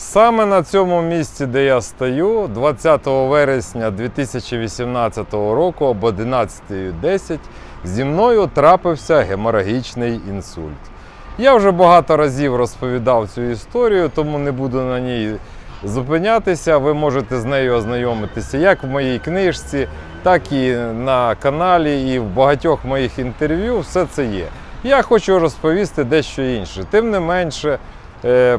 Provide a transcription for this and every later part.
Саме на цьому місці, де я стою, 20 вересня 2018 року об 11.10 зі мною трапився геморагічний інсульт. Я вже багато разів розповідав цю історію, тому не буду на ній зупинятися. Ви можете з нею ознайомитися як в моїй книжці, так і на каналі, і в багатьох моїх інтерв'ю. Все це є. Я хочу розповісти дещо інше. Тим не менше,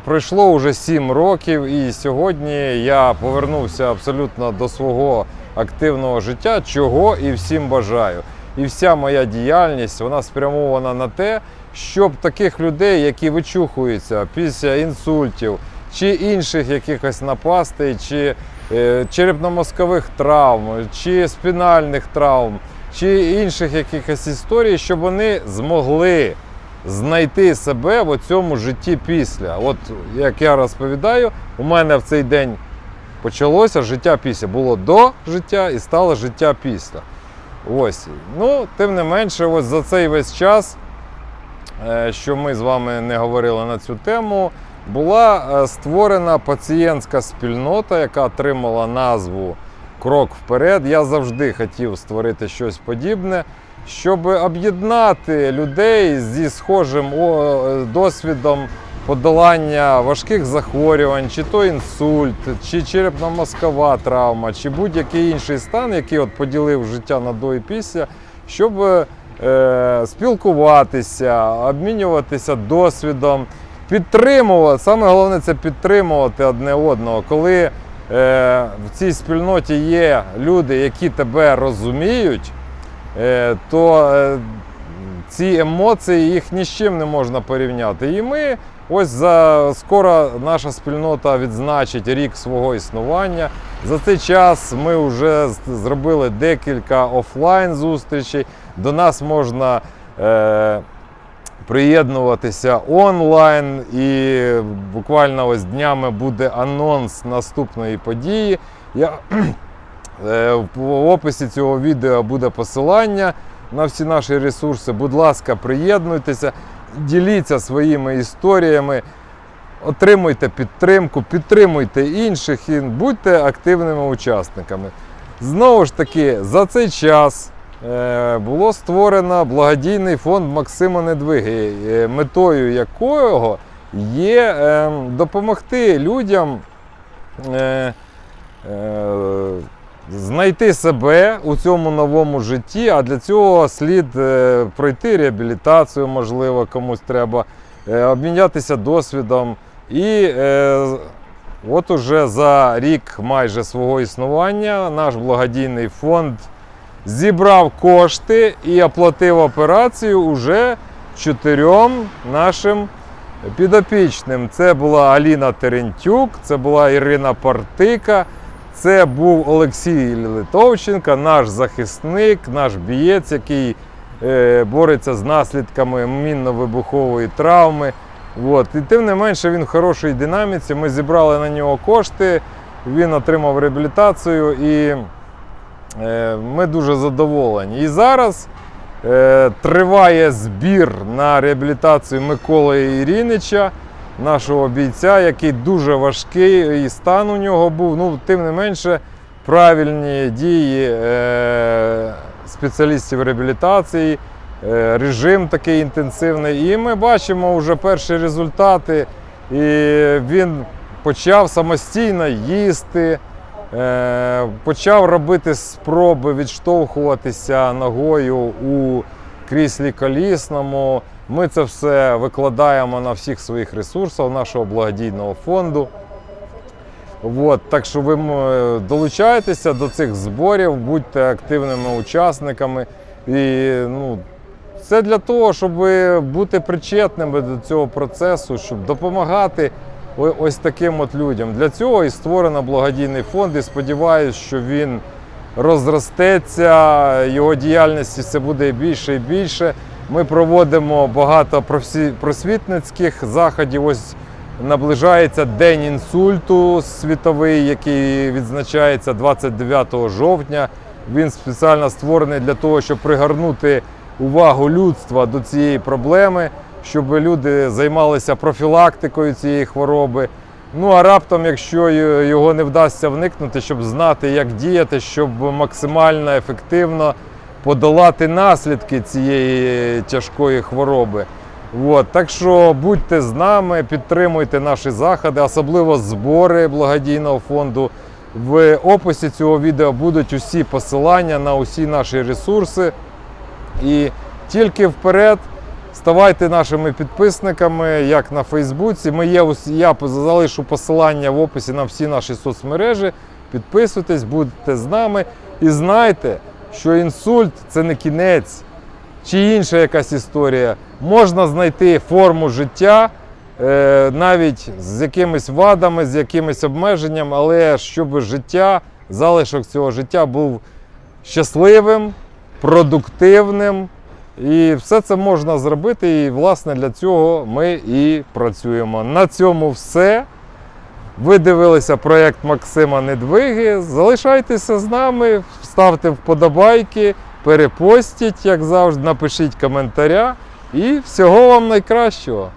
пройшло вже 7 років, і сьогодні я повернувся абсолютно до свого активного життя, чого і всім бажаю. І вся моя діяльність вона спрямована на те, щоб таких людей, які вичухуються після інсультів чи інших якихось напастей, чи е, черепно-мозкових травм, чи спінальних травм, чи інших якихось історій, щоб вони змогли знайти себе в цьому житті після. От як я розповідаю, у мене в цей день почалося життя після. Було до життя і стало життя після. Ось. Ну, тим не менше, ось за цей весь час, е, що ми з вами не говорили на цю тему, була е, створена пацієнтська спільнота, яка отримала назву Крок вперед. Я завжди хотів створити щось подібне, щоб об'єднати людей зі схожим е, досвідом подолання важких захворювань, чи то інсульт, чи черепно-мозкова травма, чи будь-який інший стан, який от поділив життя на до і після, щоб е, спілкуватися, обмінюватися досвідом, підтримувати. Саме головне це підтримувати одне одного. Коли в цій спільноті є люди, які тебе розуміють, е, то е, ці емоції їх ні з чим не можна порівняти. І ми ось за скоро наша спільнота відзначить рік свого існування. За цей час ми вже зробили декілька офлайн зустрічей. До нас можна е, приєднуватися онлайн, і буквально ось днями буде анонс наступної події. Я Е, В описі цього відео буде посилання на всі наші ресурси. Будь ласка, приєднуйтеся, діліться своїми історіями, отримуйте підтримку, підтримуйте інших і будьте активними учасниками. Знову ж таки, за цей час було створено благодійний фонд Максима Недвиги, е, метою якого є е, допомогти людям. е, е, знайти себе у цьому новому житті, а для цього слід е, пройти реабілітацію, можливо, комусь треба, е, обмінятися досвідом. І е, от уже за рік майже свого існування наш благодійний фонд зібрав кошти і оплатив операцію уже чотирьом нашим підопічним. Це була Аліна Терентюк, це була Ірина Партика. Це був Олексій Литовченко, наш захисник, наш бієць, який е, бореться з наслідками мінно-вибухової травми. От. І тим не менше він в хорошій динаміці. Ми зібрали на нього кошти, він отримав реабілітацію і ми дуже задоволені. І зараз е, триває збір на реабілітацію Миколи Ірінича нашого бійця, який дуже важкий, і стан у нього був. Ну, тим не менше, правильні дії е, спеціалістів реабілітації, е, режим такий інтенсивний. І ми бачимо вже перші результати. І він почав самостійно їсти. Е, Почав робити спроби відштовхуватися ногою у кріслі колісному. Ми це все викладаємо на всіх своїх ресурсах нашого благодійного фонду. От, так що ви м, долучайтеся до цих зборів, будьте активними учасниками. І ну, це для того, щоб бути причетними до цього процесу, щоб допомагати ось таким от людям. Для цього і створено благодійний фонд. І сподіваюся, що він розростеться, його діяльності все буде більше і більше. Ми проводимо багато просвітницьких заходів. Ось наближається День інсульту світовий, який відзначається 29 жовтня. Він спеціально створений для того, щоб пригорнути увагу людства до цієї проблеми, щоб люди займалися профілактикою цієї хвороби. Ну а раптом, якщо його не вдасться вникнути, щоб знати, як діяти, щоб максимально ефективно подолати наслідки цієї тяжкої хвороби. От, так що будьте з нами, підтримуйте наші заходи, особливо збори благодійного фонду. В описі цього відео будуть усі посилання на усі наші ресурси. І тільки вперед ставайте нашими підписниками, як на Фейсбуці. Ми є, я залишу посилання в описі на всі наші соцмережі. Підписуйтесь, будьте з нами і знайте, що інсульт це не кінець чи інша якась історія. Можна знайти форму життя. е, Навіть з якимись вадами, з якимись обмеженням, але щоб життя, залишок цього життя був щасливим, продуктивним. І все це можна зробити. І, власне, для цього ми і працюємо. На цьому все. Ви дивилися проєкт Максима Недвиги. Залишайтеся з нами, ставте вподобайки, перепостіть, як завжди, напишіть коментаря. І всього вам найкращого.